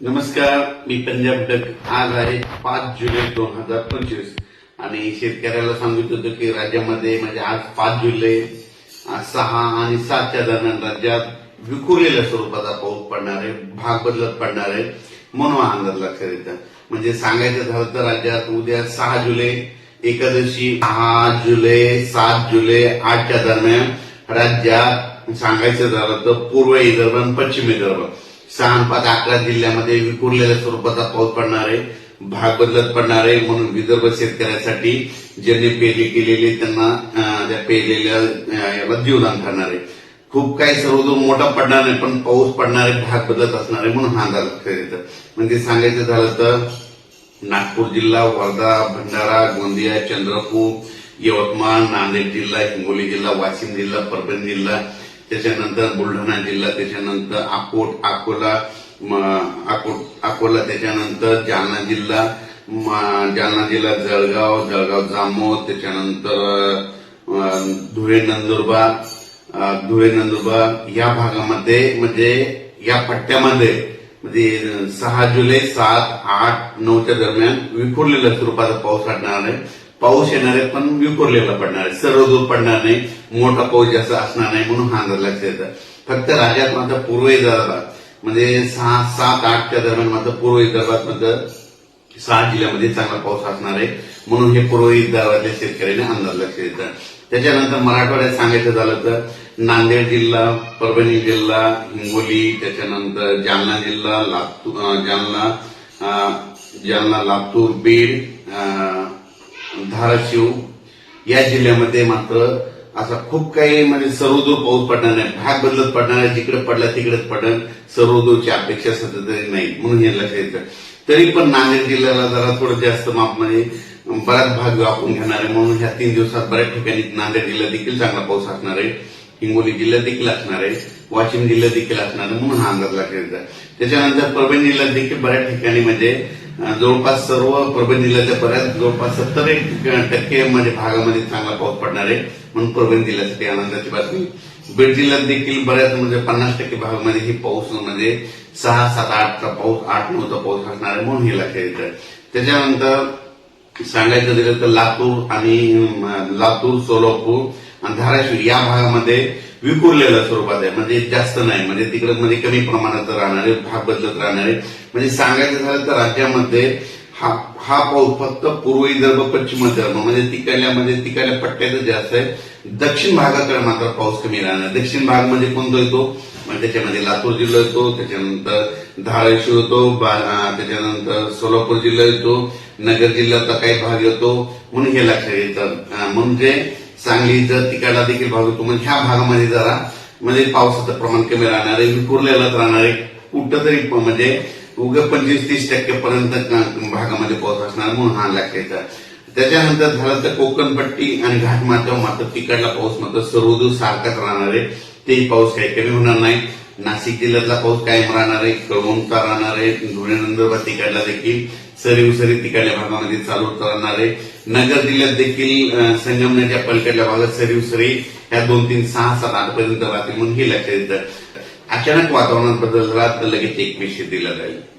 नमस्कार मी पंजाब डक. आज आहे पाच जुलै दोन हजार पंचवीस. आणि शेतकऱ्याला सांगितलं होतं की राज्यामध्ये म्हणजे आज पाच जुलै सहा आणि सातच्या दरम्यान राज्यात विखुरलेल्या स्वरूपाचा पाऊस पडणार आहे भाग बदलत पडणार आहे म्हणून अंदाज लक्षात येतं म्हणजे सांगायचं झालं तर राज्यात उद्या सहा जुलै एकादशी सहा जुलै सात जुलै आठच्या दरम्यान राज्यात सांगायचं झालं तर पूर्व विदर्भ आणि पश्चिम विदर्भ. सहा पाच अकरा जिल्ह्यामध्ये विखुरलेल्या स्वरूपाचा पाऊस पडणार आहे भाग बदलत पडणार आहे. म्हणून विदर्भ शेतकऱ्यासाठी ज्यांनी पेरणी केलेली त्यांना त्या पेरलेल्या याला जीवदान ठरणार आहे. खूप काही सर्वदूर मोठा पडणार नाही पण पाऊस पडणार आहे भाग बदलत असणार आहे म्हणून हा अंदाज येतं म्हणजे सांगायचं झालं तर नागपूर जिल्हा वर्धा भंडारा गोंदिया चंद्रपूर यवतमाळ नांदेड जिल्हा हिंगोली जिल्हा वाशिम जिल्हा परभणी जिल्हा त्याच्यानंतर बुलढाणा जिल्हा त्याच्यानंतर अकोट अकोला अकोट अकोला त्याच्यानंतर जालना जिल्हा जालना जिल्हा जळगाव जळगाव जामोद त्याच्यानंतर धुळे नंदुरबार धुळे नंदुरबार या भागामध्ये म्हणजे या पट्ट्यामध्ये म्हणजे सहा जुलै सात आठ नऊच्या दरम्यान विखुरलेल्या स्वरूपाचा पाऊस पडणार आहे. पाऊस येणार आहे पण विखुरलेला पडणार आहे. सर्व दूर पडणार नाही. मोठा पाऊस जास्त असणार नाही म्हणून हा अंदाज लक्षात येतं. फक्त राज्यात मात्र पूर्व विदर्भात म्हणजे सहा सात आठच्या दरम्यान मात्र पूर्व विदर्भात मात्र सहा जिल्ह्यामध्ये चांगला पाऊस असणार आहे. म्हणून हे पूर्व विदर्भातल्या शेतकऱ्यांनी अंदाज लक्षात येतं. त्याच्यानंतर मराठवाड्यात सांगायचं झालं तर नांदेड जिल्हा परभणी जिल्हा हिंगोली त्याच्यानंतर जालना जिल्हा लातूर जालना जालना लातूर बीड धाराशिव या जिल्ह्यामध्ये मात्र असा खूप काही म्हणजे सर्वदूर पाऊस पडणार नाही. भाग बदलत पडणार आहे जिकडे पडला तिकडेच पडणार सर्वदूरची अपेक्षा सध्या तरी नाही म्हणून हे लक्षात येतं तरी पण नांदेड जिल्ह्याला जरा थोडं जास्त मापमध्ये म्हणजे बराच भाग व्यापून घेणार आहे. म्हणून ह्या तीन दिवसात बऱ्याच ठिकाणी नांदेड जिल्ह्यात देखील चांगला पाऊस असणार आहे. हिंगोली जिल्ह्यात देखील असणार आहे. वाशिम जिल्ह्यात देखील असणार आहे. म्हणून हा अंदाज लक्षात येतात त्याच्यानंतर परभणी जिल्ह्यात देखील बऱ्याच ठिकाणी म्हणजे जवळपास सर्व परभणी जिल्ह्याच्या बऱ्याच जवळपास सत्तर एक टक्के म्हणजे भागामध्ये चांगला पाऊस पडणार आहे म्हणून परभणी जिल्ह्यासाठी आनंदाची बातमी. बीड जिल्ह्यात देखील बऱ्याच म्हणजे पन्नास टक्के भागामध्ये ही पाऊस म्हणजे सहा सात आठचा पाऊस आठ नऊचा पाऊस असणार आहे म्हणून हे लक्षात येतं. त्याच्यानंतर सांगायचं झालं तर लातूर आणि लातूर सोलापूर आणि धाराशिव या भागामध्ये विखुरलेल्या स्वरूपात आहे. म्हणजे जास्त नाही. म्हणजे तिकडे म्हणजे कमी प्रमाणात राहणारे भाग बदलत राहणारे. म्हणजे सांगायचं झालं तर राज्यामध्ये हा हा पाऊस फक्त पूर्व विदर्भ पश्चिम विदर्भ म्हणजे तिकडल्या म्हणजे तिकडल्या पट्ट्याचं जास्त आहे दक्षिण भागाकडे मात्र पाऊस कमी राहणार. दक्षिण भाग म्हणजे कोणतो येतो? म्हणजे त्याच्यामध्ये लातूर जिल्हा येतो त्याच्यानंतर धाराशिव येतो बा- त्याच्यानंतर सोलापूर जिल्हा येतो नगर जिल्ह्याचा काही भाग येतो. म्हणून हे लक्षात येतं. म्हणजे सांगली जर तिकडला देखील भाग होतो म्हणजे ह्या भागामध्ये जरा म्हणजे पावसाचं प्रमाण कमी राहणार आहे विखुरलेलंच राहणार आहे. कुठं तरी म्हणजे उग पंचवीस तीस टक्केपर्यंत भागामध्ये पाऊस असणार म्हणून हा लक्षात त्याच्यानंतर झालं तर कोकणपट्टी आणि घाटमाथ्यावर मात्र तिकडला पाऊस मात्र सर्वदूर सारखाच राहणार आहे. तेही पाऊस काही कमी होणार नाही. नाशिक जिल्ह्यातला पाऊस कायम राहणार आहे. कळवणचा राहणार आहे. धुळे नंदुरबार तिकडला देखील सरी उसरी तिकडल्या भागामध्ये चालू राहणार आहे. नगर जिल्ह्यात देखील संगमनेच्या संगमनेरच्या भागात सरी उसरी ह्या दोन तीन सहा सात आठ पर्यंत राहतील म्हणून हे लक्षात येतं. अचानक वातावरणात बदल झाला तर लगेच एक दिला जाईल.